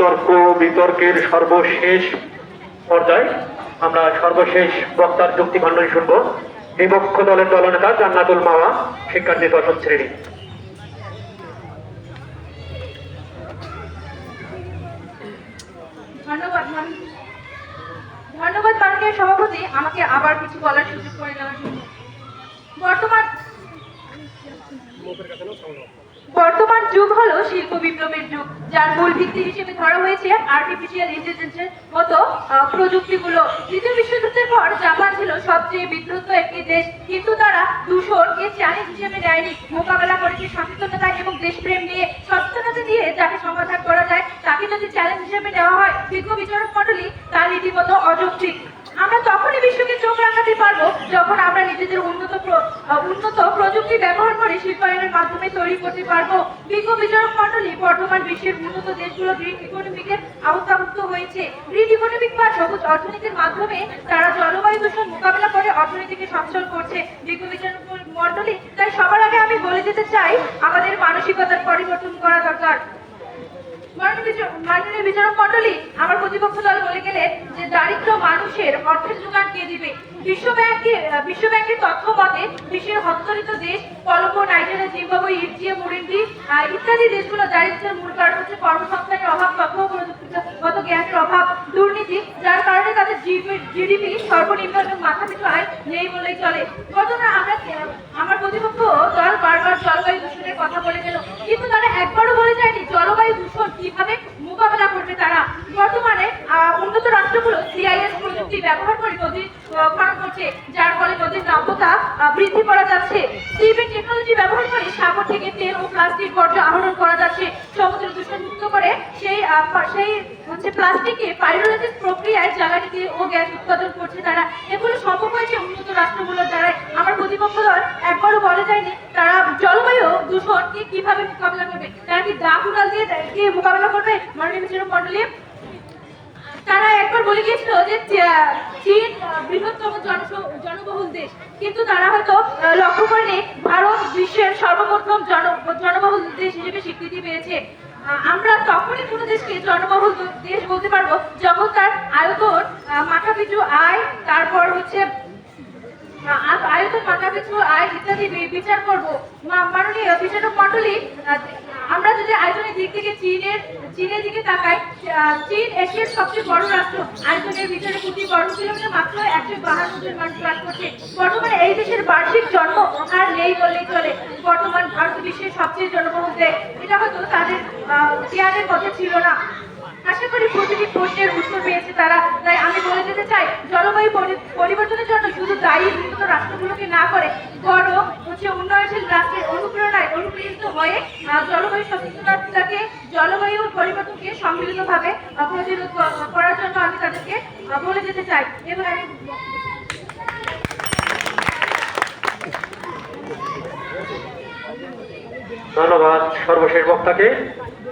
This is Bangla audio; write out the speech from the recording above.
তর্ক বিতর্কের সর্বশেষ পর্যায়ে। আমরা সর্বশেষ বক্তার যুক্তি খণ্ডন শুনব। বিপক্ষ দলের দলনেতা জান্নাতুল মাওয়া, শিক্ষার্থী দশম শ্রেণি। ধন্যবাদ মাননীয় সভাপতি। আমাকে আবার কিছু বলার সুযোগ করে দেওয়ার জন্য। বর্তমান যুগ হলো শিল্প বিপ্লবের যুগ, যার মূল ভিত্তি হিসেবে ধরা হয়েছে আর্টিফিশিয়াল ইন্টেলিজেন্সের মতো প্রযুক্তিগুলো। দ্বিতীয় বিশ্বযুদ্ধের পর জাপান ছিল সবচেয়ে বিধ্বস্ত একটি দেশ। কিন্তু তারা দূষণ দূষণকে চ্যালেঞ্জ হিসেবে নেয়নি। মোকাবেলা করেছে সচেতনতা এবং দেশপ্রেম নিয়ে। সচেতনতা দিয়ে যাকে সমাধান করা যায়, তাকে যদি চ্যালেঞ্জ হিসেবে নেওয়া হয়, বিজ্ঞ বিচারক মন্ডলী তার রীতিমতো অযৌক্তিক। আমরা তখনই বিশ্বকে চোখ রাখাতে পারব যখন আমরা নিজেদের উন্নত উন্নত প্রযুক্তি ব্যবহার করে শিল্পায়নের মাধ্যমে তৈরি করতে পারব। বিজ্ঞ বিচারক মন্ডলী বর্তমান বিশ্বের উন্নত দেশগুলো গ্রিন ইকোনমিকের আওতাভুক্ত হয়েছে। গ্রিন ইকোনমিক বা সবুজ অর্থনীতির মাধ্যমে তারা জলবায়ু দূষণ মোকাবেলা করে অর্থনীতিকে সচ্ছল করছে। বিজ্ঞ বিচারক মন্ডলী তাই সবার আগে আমি বলে যেতে চাই, আমাদের মানসিকতার পরিবর্তন করা দরকার। মাননীয় বিচার- মাননীয় বিচারক মন্ডলী আমার প্রতিপক্ষ দল বলে গেলে যে দারিদ্র মানুষের অর্থের যোগান কে দিবে। বিশ্ব ব্যাংকে আহ, বিশ্ব ব্যাংকের তথ্য মতে বিশ্বের হস্তরিত দেশ কলম্বো নাইজেরিয়া জিম্বাবুয়ে ইজিয়া মুরিন্দি ইত্যাদি দেশগুলো দারিদ্রের মূল কারণ হচ্ছে কর্মসংস্থানের অভাব তথ্য প্রযুক্তিগত জ্ঞানের অভাব দুর্নীতি যার কারণে তাদের জিডিপি সর্বনিম্ন এবং মাথাপিছু আয় নেই বলেই চলে। ঘটনা আমার প্রতিপক্ষ দল বারবার জলবায়ু দূষণের কথা বলে গেল কিন্তু তারা একবারও বলে যায়নি জলবায়ু দূষণ কীভাবে মোকাবেলা করবে তারা বর্তমানে আহ, উন্নত রাষ্ট্রগুলো সিআইএস প্রযুক্তি ব্যবহার করে নদী করছে যার ফলে নদীর নাব্যতা বৃদ্ধি করা যাচ্ছে। সিপের টেকনোলজি ব্যবহার করে সাগর থেকে তেল ও প্লাস্টিক বর্জ্য আহরণ করা যাচ্ছে। সমুদ্র দূষণ মুক্ত করে সেই সেই হচ্ছে প্লাস্টিকে পাইরোলাইসিস প্রক্রিয়ায় জ্বালানি তেল ও গ্যাস উৎপাদন করছে তারা। এগুলো সম্ভব হয়েছে উন্নত রাষ্ট্রগুলোর দ্বারাই আমার প্রতিপক্ষ দল একবারও বলে যায়নি তারা জলবায়ু দূষণকে কীভাবে মোকাবিলা করবে, তারা কি দা দিয়ে মোকাবিলা করবে? মাননীয় মন্ডলী বলে গিয়েছিল যে চীন বৃহত্তম জনবহুল দেশ। কিন্তু তারা হয়তো লক্ষ্য করেনি, ভারত বিশ্বের সর্বপ্রথম জন, জনবহুল দেশ হিসেবে স্বীকৃতি পেয়েছে। আমরা তখনই কোনো দেশকে জনবহুল দেশ বলতে পারব যখন তার আয়তন মাথাপিছু আয়, তারপর হচ্ছে আয়তন, মাথাপিছু আয় ইত্যাদি বিচার করব। মাননীয় বিচারক মন্ডলী আমরা যদি আয়তনের দিক থেকে চীনের চীনের দিকে তাকাই চীন এশিয়ার সবচেয়ে বড় রাষ্ট্র। আয়তনের ভিতরে প্রতি বর্গ কিলোমিটার মাত্র একশো বাহান্ন মানুষ বাস করছে। বর্তমানে এই দেশের বার্ষিক জন্ম আর নেই বললেই চলে। বর্তমান ভারত বিশ্বের সবচেয়ে জনবহুল দেশ। এটা হয়তো তাদের চেয়ারের পথে ছিল না। আশা করি প্রতিটি প্রশ্নের উত্তর পেয়েছে তারা। তাই আমি বলে যেতে চাই, জলবায়ু পরিবর্তনের জন্য শুধু দায়ী উন্নত রাষ্ট্রগুলোকে না করে, বরং হচ্ছে উন্নয়নশীল রাষ্ট্রের অনুপ্রেরণায় অনুপ্রেরিত হয়ে জলবায়ু সচেতনতাকে, জলবায়ু পরিবর্তনকে সম্মিলিতভাবে প্রতিরোধ করার জন্য আমি তাদেরকে বলে যেতে চাই। এবং আমি ধন্যবাদ সর্বশেষ বক্তাকে।